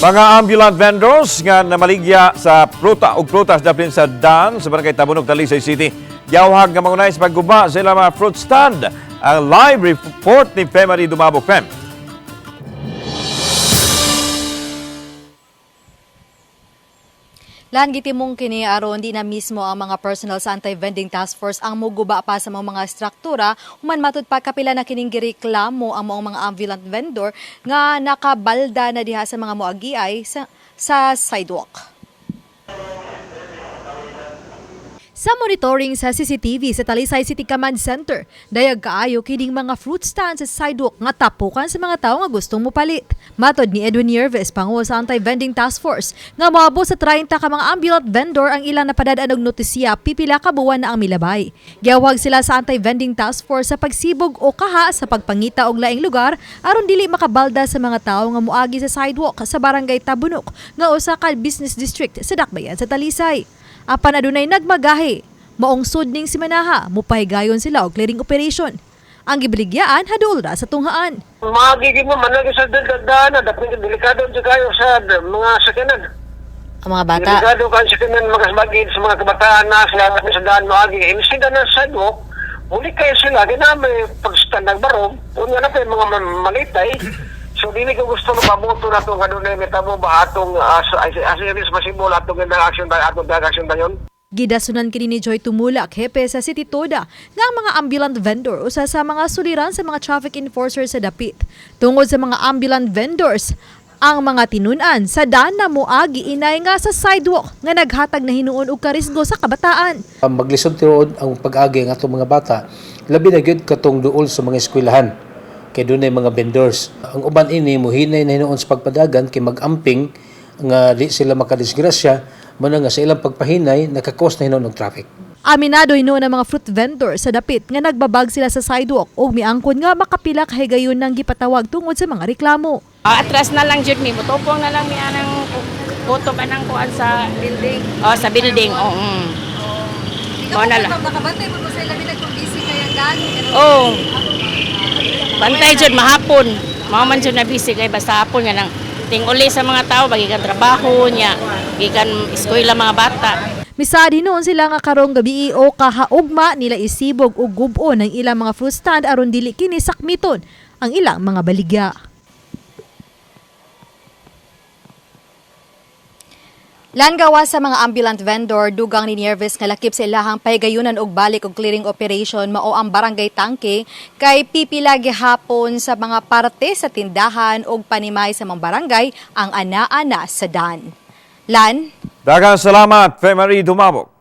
Mga ambulant vendors nga namaligya sa pruta ug prutas daplin sa Dan sa barangay Tabunog, Talisay City. Yawhag nga magunay sa pagguba sa ilang mga fruit stand. Ang live report ni Femari Dumabok Fem. Lan gitimong kini aron di na mismo ang mga personal sa anti-vending task force ang muguba pa sa mga mga struktura human matud pa kapila na kining gireklamo ang mga mga ambulant vendor nga nakabalda na diha sa mga moagiay sa, sa sidewalk. Sa monitoring sa CCTV sa Talisay City Command Center, dayag kaayo kining mga fruit stand sa sidewalk nga tapukan sa mga tao nga gustong mupalit. Matod ni Edwin Yerves, pangulo sa Anti-Vending Task Force, nga moabot sa 30 ka mga ambulant vendor ang ilang napadadaan og notisya pipila ka buwan na ang milabay. Giawag sila sa Anti-Vending Task Force sa pagsibog o kaha sa pagpangita og laing lugar aron dili makabalda sa mga tao nga moagi sa sidewalk sa barangay Tabunok nga usa ka business district sa Dakbayan sa Talisay. Apan adunay nagmagahi. Maong sudning si Manaha, mupahigayon sila og clearing operation. Ang gibiligyaan hadul ra sa tunghaan. Magiging mo man lagi sa dagdana, dapat delikado dyan kayo sa mga sakyanan. Ang mga bata, Delikado ka sa sakyanan magasbagin sa mga kabataan na sila sa daan mo agi. Imbis na sa sidewalk, muli kayo sila, ginamay pagstand ng barong, kung nga na pa yung mga ma- malitay, So dili ko gusto na pamoto na itong ano na metamo ba atong as as as as masibol atong ganda action tayo atong dag action tayo. gidasunan kini ni Joy Tumulak, hepe sa City Toda, nga ang mga ambulant vendor usa sa mga suliran sa mga traffic enforcer sa dapit. Tungod sa mga ambulant vendors, ang mga tinunan sa daan na moagi inay nga sa sidewalk nga naghatag na hinuon og karisgo sa kabataan. Ang maglisod tirood ang pag-agi ng atong mga bata, labi na gyud katong duol sa mga eskwelahan. Kay dunay mga vendors. Ang uban ini muhinay na hinuon sa pagpadagan kay magamping nga di sila makadisgrasya man nga sa ilang pagpahinay nakakos na hinuon og traffic. Aminado hinuon ang mga fruit vendor sa dapit nga nagbabag sila sa sidewalk ug miangkon nga makapila ka higayon nang gipatawag tungod sa mga reklamo. Ah, atras na lang jud mi mutupong na lang mi anang kutob anang kuan sa building. Oh, sa building. Oh, mm. Mao na lang. Nakabantay mo sa ilabi nagpabisi kaya gani. Oh. Bantay jud mahapon. Mao man jud na busy kay basta hapon nga nang tinguli sa mga tao bagikan trabaho niya, gikan eskwela mga bata. Misadi noon sila nga karong gabi o kahaugma nila isibog o gubo ng ilang mga fruit stand aron dili kini sakmiton ang ilang mga baligya. Langawa sa mga ambulant vendor, dugang ni Nervis nga lakip sa ilahang pahigayunan og balik og clearing operation mao ang barangay Tangke kay pipila gihapon sa mga parte sa tindahan og panimay sa mga barangay ang ana-ana sa Dan. Lan, Daghang salamat, Femari Dumabok.